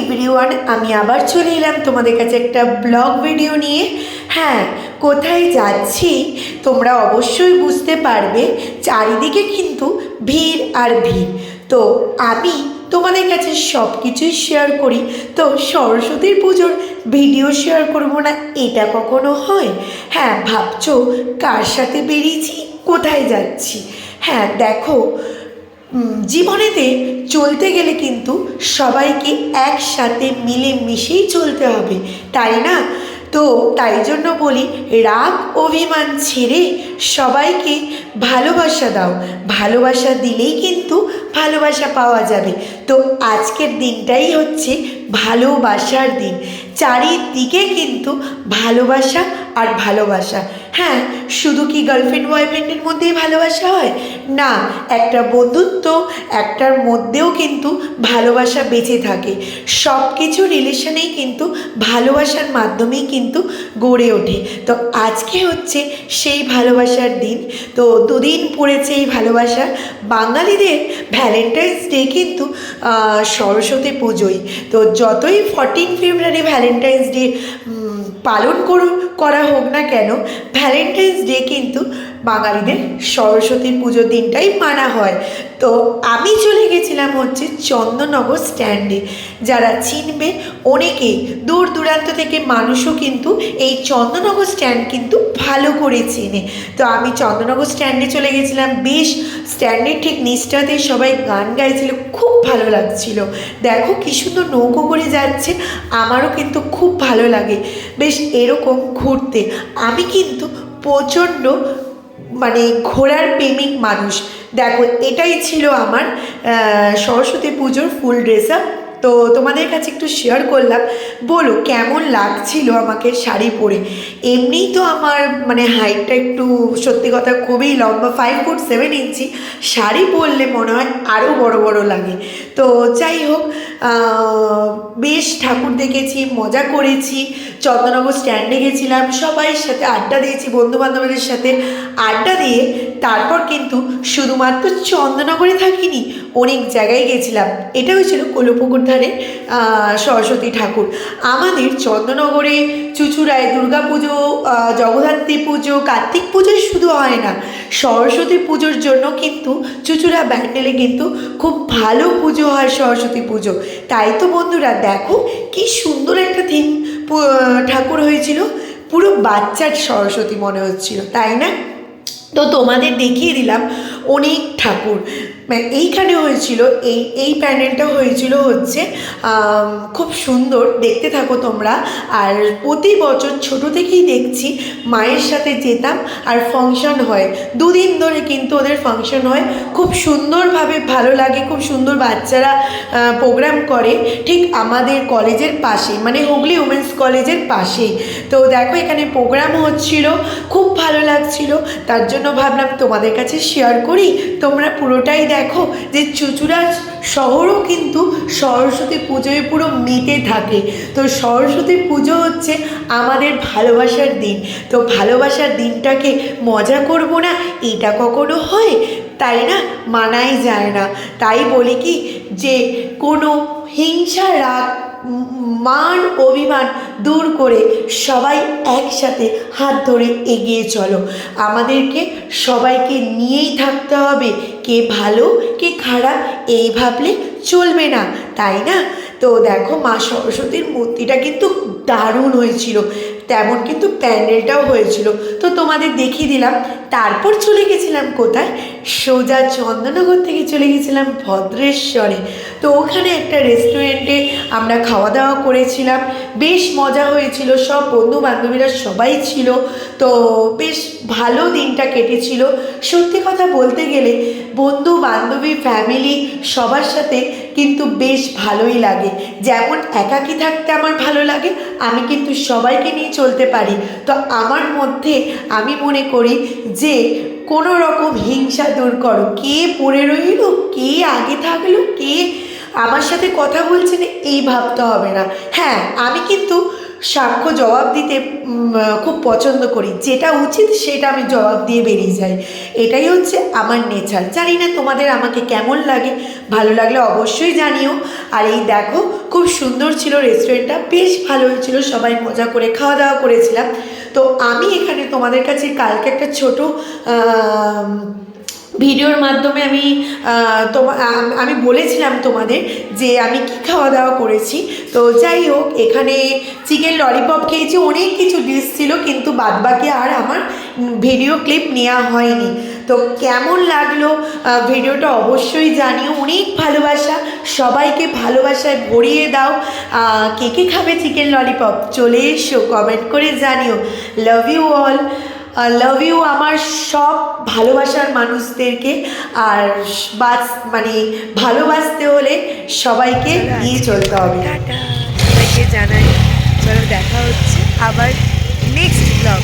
Everyone আমি আবার চলে এলাম তোমাদের কাছে একটা ব্লগ ভিডিও নিয়ে। হ্যাঁ কোথায় যাচ্ছি তোমরা অবশ্যই বুঝতে পারবে, চারিদিকে কিন্তু ভিড় আর ভিড়। তো আমি তোমাদের কাছে সব কিছুই শেয়ার করি। তো সরস্বতীর পুজোর ভিডিও শেয়ার করব না, এটা কখনো হয়? হ্যাঁ ভাবছ কার সাথে বেরিয়েছি, কোথায় যাচ্ছি? হ্যাঁ দেখো জীবনেতে চলতে গেলে কিন্তু সবাইকে একসাথে মিলে মিশেই চলতে হবে, তাই না? তো তাই জন্য বলি, রাগ অভিমান ছেড়ে সবাইকে ভালোবাসা দাও। ভালোবাসা দিলেই কিন্তু ভালোবাসা পাওয়া যাবে। তো আজকের দিনটাই হচ্ছে ভালোবাসার দিন। চারিদিকে কিন্তু ভালোবাসা আর ভালোবাসা। হ্যাঁ শুধু কি গার্লফ্রেন্ড বয়ফ্রেন্ডের মধ্যেই ভালোবাসা হয়? না, একটা বন্ধুত্ব একটার মধ্যেও কিন্তু ভালোবাসা বেঁচে থাকে। সব কিছু রিলেশনেই কিন্তু ভালোবাসার মাধ্যমেই কিন্তু গড়ে ওঠে। তো আজকে হচ্ছে সেই ভালোবাসার দিন। তো দুদিন পড়েছে এই ভালোবাসা। বাঙালিদের ভ্যালেন্টাইন্স ডে কিন্তু সরস্বতী পুজোই তো যতই ফর্টিন ফেব্রুয়ারি ভ্যালেন্টাইন্স ডে পালন করুন, করা হোক না কেন ভ্যালেন্টাইন্স ডে কিন্তু বাঙালিদের সরস্বতী পুজোর দিনটাই মানা হয়। তো আমি চলে গেছিলাম হচ্ছে চন্দননগর স্ট্যান্ডে যারা চিনবে অনেকেই দূর দূরান্ত থেকে মানুষও কিন্তু এই চন্দননগর স্ট্যান্ড কিন্তু ভালো করে চেনে। তো আমি চন্দননগর স্ট্যান্ডে চলে গেছিলাম, বেশ স্ট্যান্ডের ঠিক নিচটাতে সবাই গান গাইছিল, খুব ভালো লাগছিল। দেখো কি সুন্দর নৌকো করে যাচ্ছে, আমারও কিন্তু খুব ভালো লাগে। বেশ এরকম ঘুরতে। আমি কিন্তু প্রচণ্ড মানে ঘোরার প্রেমিক মানুষ। দেখো, এটাই ছিল আমার সরস্বতী পুজোর ফুল ড্রেস আপ তো তোমাদের কাছে একটু শেয়ার করলাম। বলো, কেমন লাগছিল আমাকে শাড়ি পরে? এমনিই তো আমার মানে হাইটটা একটু সত্যি কথা খুবই লম্বা five foot seven inch sari পরলে মনে হয় আরও বড় বড় লাগে। তো যাই হোক বেশ ঠাকুর দেখেছি, মজা করেছি চন্দননগর স্ট্যান্ডে গেছিলাম সবাই সাথে আড্ডা দিয়েছি বন্ধু বান্ধবদের সাথে আড্ডা দিয়ে তারপর কিন্তু শুধুমাত্র চন্দননগরে থাকিনি, অনেক জায়গায় গেছিলাম। এটা হয়েছিল কলপুকুর ধারে সরস্বতী ঠাকুর। আমাদের চন্দ্রনগরে চুচুড়ায় দুর্গা পুজো জগদ্ধাত্রী পুজো, কার্তিক পুজো শুধু হয় না, সরস্বতী পুজোর জন্য কিন্তু চুচুড়া ব্যান্ডেলে কিন্তু খুব ভালো পুজো হয় সরস্বতী পুজো। তাই তো বন্ধুরা, দেখো কি সুন্দর একটা থিম ঠাকুর হয়েছিল। পুরো বাচ্চার সরস্বতী মনে হচ্ছিল, তাই না? তো তোমাদের দেখিয়ে দিলাম অনেক ঠাকুর। মানে এইখানে হয়েছিল, এই এই প্যান্ডেলটা হয়েছিল হচ্ছে খুব সুন্দর, দেখতে থাকো তোমরা। আর প্রতি বছর ছোট থেকেই দেখছি, মায়ের সাথে যেতাম আর ফাংশন হয়। দুদিন ধরে কিন্তু ওদের ফাংশন হয়। খুব সুন্দরভাবে ভালো লাগে, খুব সুন্দর বাচ্চারা প্রোগ্রাম করে। ঠিক আমাদের কলেজের পাশেই মানে হুগলি উমেন্স কলেজের পাশেই। তো দেখো, এখানে প্রোগ্রাম হচ্ছিল, খুব ভালো লাগছিল। তার জন্য ভাবলাম তোমাদের কাছে শেয়ার করি। তোমরা পুরোটাই দেখো যে চুচুড়া শহরও কিন্তু সরস্বতী পুজোয় পুরো মেতে থাকে। তো সরস্বতী পুজো হচ্ছে আমাদের ভালোবাসার দিন। তো ভালোবাসার দিনটাকে মজা করব না, এটা কখনো হয়? তাই না? মানাই যায় না। তাই বলি কি যে কোনো হিংসা রাগ মান অভিমান দূর করে সবাই একসাথে হাত ধরে এগিয়ে চলো। আমাদেরকে সবাইকে নিয়েই থাকতে হবে। কে ভালো, কে খারাপ, এই ভাবলে চলবে না, তাই না? তো দেখো, মা সরস্বতীর মূর্তিটা কিন্তু দারুণ হয়েছিল। তেমন কিন্তু প্যান্ডেলটাও হয়েছিল। তো তোমাদের দেখিয়ে দিলাম তারপর চলে গেছিলাম কোথায়? সোজা চন্দননগর থেকে চলে গেছিলাম ভদ্রেশ্বরে। তো ওখানে একটা রেস্টুরেন্টে আমরা খাওয়া দাওয়া করেছিলাম। বেশ মজা হয়েছিল, সব বন্ধু বান্ধবীরা সবাই ছিল। তো বেশ ভালো দিনটা কেটেছিল। সত্যি কথা বলতে গেলে বন্ধু বান্ধবী ফ্যামিলি সবার সাথে কিন্তু বেশ ভালোই লাগে। যেমন একাকী থাকতে আমার ভালো লাগে, আমি কিন্তু সবাইকে নিয়ে চলতে পারি। তো আমার মধ্যে আমি মনে করি যে কোনো রকম হিংসা দূর করো। কে পড়ে রইল, কে আগে থাকল, কে আমার সাথে কথা বলছে না, এই ভাবতে হবে না। হ্যাঁ আমি কিন্তু সাক্ষ্য জবাব দিতে খুব পছন্দ করি। যেটা উচিত সেটা আমি জবাব দিয়ে বেরিয়ে যাই। এটাই হচ্ছে আমার নেচার জানি না তোমাদের আমাকে কেমন লাগে। ভালো লাগলে অবশ্যই জানিও। আর এই দেখো, খুব সুন্দর ছিল রেস্টুরেন্টটা বেশ ভালো হয়েছিল সবাই মজা করে খাওয়া দাওয়া করেছিলাম। তো আমি এখানে তোমাদের কাছে কালকে একটা ছোট ভিডিওর মাধ্যমে আমি তোমা আমি বলেছিলাম তোমাদের যে আমি কি খাওয়া দাওয়া করেছি। তো যাই হোক, এখানে চিকেন ললিপপ খেয়েছি, অনেক কিছু ডিশ ছিল, কিন্তু বাদবাকি আর আমার ভিডিও ক্লিপ নেওয়া হয়নি। তো কেমন লাগল ভিডিওটা অবশ্যই জানিও। অনেক ভালোবাসা, সবাইকে ভালোবাসায় ভরিয়ে দাও। কে কে খাবে চিকেন ললিপপ? চলে এসো কমেন্ট করে জানিও। Love you all love you আমার সব ভালোবাসার মানুষদেরকে আর বাস মানে ভালোবাসতে হলে সবাইকে নিয়ে চলতে হবে। টাটা। সবাইকে জানাই, চলো দেখা হচ্ছে আবার নেক্সট ব্লগ